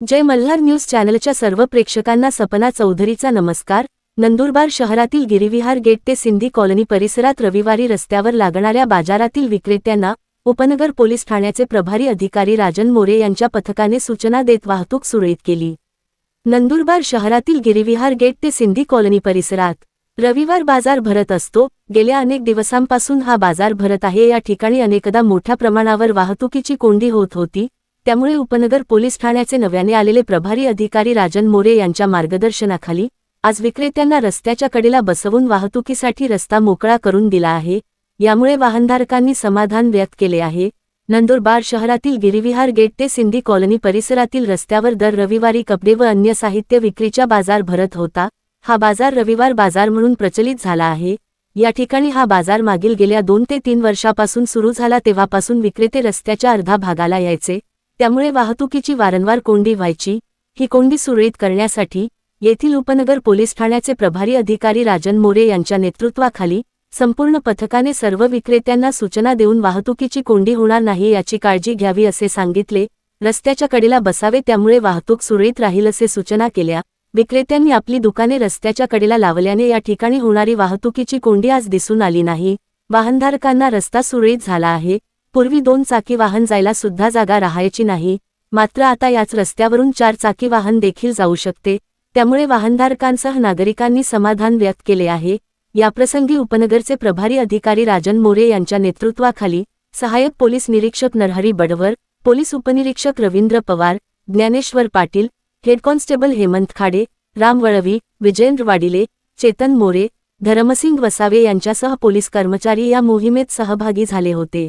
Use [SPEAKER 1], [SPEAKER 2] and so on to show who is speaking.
[SPEAKER 1] जय Malhar news चॅनलच्या सर्व प्रेक्षकांना सपना चौधरीचा नमस्कार. नंदुरबार शहरातील गिरिविहार गेट ते सिंधी कॉलनी परिसरात रविवारी रस्त्यावर लागणाऱ्या बाजारातील विक्रेत्यांना उपनगर पोलीस ठाण्याचे प्रभारी अधिकारी राजन मोरे यांच्या पथकाने सूचना देत वाहतूक सुरळीत केली. नंदुरबार शहरातील गिरिविहार गेट ते सिंधी कॉलनी परिसरात रविवार बाजार भरत असतो. गेल्या अनेक दिवसांपासून हा बाजार भरत आहे. या ठिकाणी अनेकदा मोठ्या प्रमाणावर वाहतुकीची कोंडी होत होती. त्यामुळे उपनगर पोलीस ठाण्याचे नव्याने आलेले प्रभारी अधिकारी राजन मोरे यांच्या मार्गदर्शनाखाली आज विक्रेत्यांना रस्त्याच्या कडेला बसवून वाहतुकीसाठी रस्ता मोकळा करून दिला आहे. यामुळे वाहनधारकांनी समाधान व्यक्त केले आहे. नंदुरबार शहरातील गिरिविहार गेट ते सिंधी कॉलनी परिसरातील रस्त्यावर दर रविवारी कपडे व अन्य साहित्य विक्रीचा बाजार भरत होता. हा बाजार रविवार बाजार म्हणून प्रचलित झाला आहे. या ठिकाणी हा बाजार मागील गेल्या दोन ते तीन वर्षापासून सुरू झाला तेव्हापासून विक्रेते रस्त्याच्या अर्धा भागाला यायचे. त्यामुळे वाहतुकीची वारंवार कोंडी व्हायची ही कोंडी सुरळीत करण्यासाठी येथील उपनगर पोलीस ठाण्याचे प्रभारी अधिकारी राजन मोरे यांच्या नेतृत्वाखाली संपूर्ण पथकाने सर्व विक्रेत्यांना सूचना देऊन वाहतुकीची कोंडी होणार नाही याची काळजी घ्यावी असे सांगितले. रस्त्याच्या कडेला बसावे त्यामुळे वाहतूक सुरळीत राहील असे सूचना केल्या. विक्रेत्यांनी आपली दुकाने रस्त्याच्या कडेला लावल्याने या ठिकाणी होणारी वाहतुकीची कोंडी आज दिसून आली नाही. वाहनधारकांना रस्ता सुरळीत झाला आहे. पूर्वी दोन चाकी वाहन जायला सुद्धा जागा राहायची नाही मात्र आता याच रस्त्यावरून चार चाकी वाहन देखील जाऊ शकते त्यामुळे वाहनधारकांसह नागरिकांनी समाधान व्यक्त केले आहे. याप्रसंगी उपनगरचे प्रभारी अधिकारी राजन मोरे यांच्या नेतृत्वाखाली सहाय्यक पोलीस निरीक्षक नरहरी बडवर पोलीस उपनिरीक्षक रवींद्र पवार ज्ञानेश्वर पाटील हेड कॉन्स्टेबल हेमंत खाडे राम वळवी विजेंद्र वाडिले चेतन मोरे धरमसिंग वसावे यांच्यासह पोलीस कर्मचारी या मोहिमेत सहभागी झाले होते.